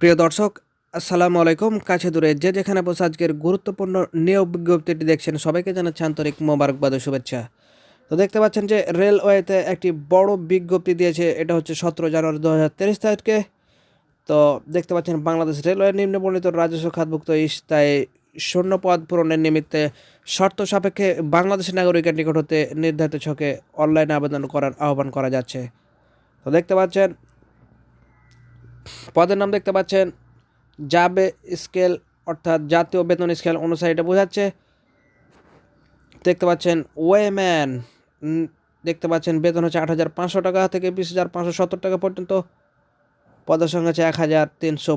প্রিয় দর্শক, আসসালামু আলাইকুম। কাছে দূরে যে যেখানে বসে আজকের গুরুত্বপূর্ণ নিয়োগ বিজ্ঞপ্তিটি দেখছেন, সবাইকে জানাচ্ছি আন্তরিক মোবারকবাদ ও শুভেচ্ছা। তো দেখতে পাচ্ছেন যে রেলওয়েতে একটি বড় বিজ্ঞপ্তি দিয়েছে, এটা হচ্ছে সতেরো জানুয়ারি দু হাজার তেইশ তারিখে তো দেখতে পাচ্ছেন, বাংলাদেশ রেলওয়ে নিম্নবর্ণিত রাজস্ব খাতভুক্ত ইস্তায় শূন্য পদ পূরণের নিমিত্তে শর্ত সাপেক্ষে বাংলাদেশের নাগরিকের নিকট হতে নির্ধারিত ছকে অনলাইনে আবেদন করার আহ্বান করা যাচ্ছে। তো দেখতে পাচ্ছেন পদের নাম দেখতে পাচ্ছেন যাবে স্কেল, অর্থাৎ জাতীয় বেতন স্কেল অনুসারে এটা বোঝাচ্ছে। দেখতে পাচ্ছেন ওয়েম্যান দেখতে পাচ্ছেন বেতন হচ্ছে আট হাজার পাঁচশো টাকা থেকে বিশ হাজার পাঁচশো সত্তর টাকা পর্যন্ত। পদের সংখ্যা হচ্ছে এক হাজার তিনশো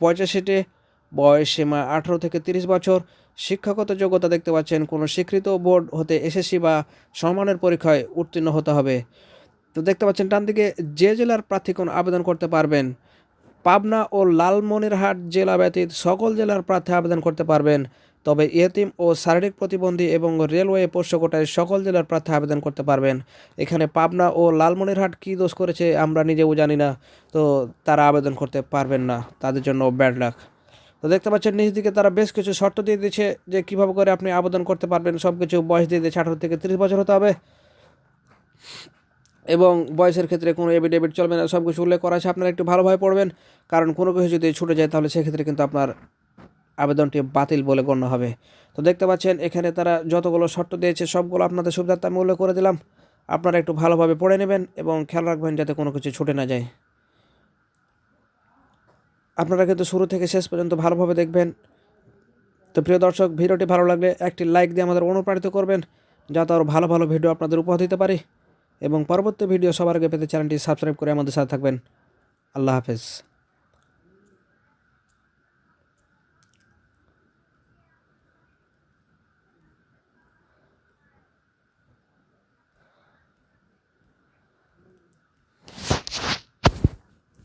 পঁচাশিটি বয়স সীমা আঠারো থেকে তিরিশ বছর। শিক্ষাগত যোগ্যতা দেখতে পাচ্ছেন কোনো স্বীকৃত বোর্ড হতে এসএসসি বা সম্মানের পরীক্ষায় উত্তীর্ণ হতে হবে। তো দেখতে পাচ্ছেন টান দিকে যে জেলার প্রার্থী কোন আবেদন করতে পারবেন। পাবনা ও লালমনিরহাট জেলা ব্যতীত সকল জেলার প্রার্থী আবেদন করতে পারবেন। তবে ইয়েতিম ও শারীরিক প্রতিবন্ধী এবং রেলওয়ে পোষ্য কোটায় সকল জেলার প্রার্থী আবেদন করতে পারবেন। এখানে পাবনা ও লালমনিরহাট কী দোষ করেছে আমরা নিজেও জানি না, তো তারা আবেদন করতে পারবেন না। তাদের জন্য ব্যাড লাক। তো দেখতে পাচ্ছেন, নিজ দিকে তারা বেশ কিছু শর্ত দিয়ে দিচ্ছে যে কীভাবে করে আপনি আবেদন করতে পারবেন। সব কিছু বয়স দিয়ে দিয়েছে আঠারো থেকে তিরিশ বছর হতে হবে। এবং বয়সের ক্ষেত্রে কোনো এভিডেভিট চলবে না সব কিছু উল্লেখ করা আছে, আপনারা একটু ভালোভাবে পড়বেন। কারণ কোনো কিছু যদি ছুটে যায়, তাহলে সেক্ষেত্রে কিন্তু আপনার আবেদনটি বাতিল বলে গণ্য হবে। তো দেখতে পাচ্ছেন, এখানে তারা যতগুলো শর্ত দিয়েছে, সবগুলো আপনাদের সুবিধার্থে আমি উল্লেখ করে দিলাম। আপনারা একটু ভালোভাবে পড়ে নেবেন এবং খেয়াল রাখবেন যাতে কোনো কিছু ছুটে না যায়। আপনারা কিন্তু শুরু থেকে শেষ পর্যন্ত ভালোভাবে দেখবেন। তো প্রিয় দর্শক, ভিডিওটি ভালো লাগলে একটি লাইক দিয়ে আমাদের অনুপ্রাণিত করবেন, যাতে আরও ভালো ভালো ভিডিও আপনাদের উপহার দিতে পারি। এবং পরবর্তী ভিডিও সবার আগে পেতে চ্যানেলটি সাবস্ক্রাইব করে আমাদের সাথে থাকবেন। আল্লাহ হাফেজ।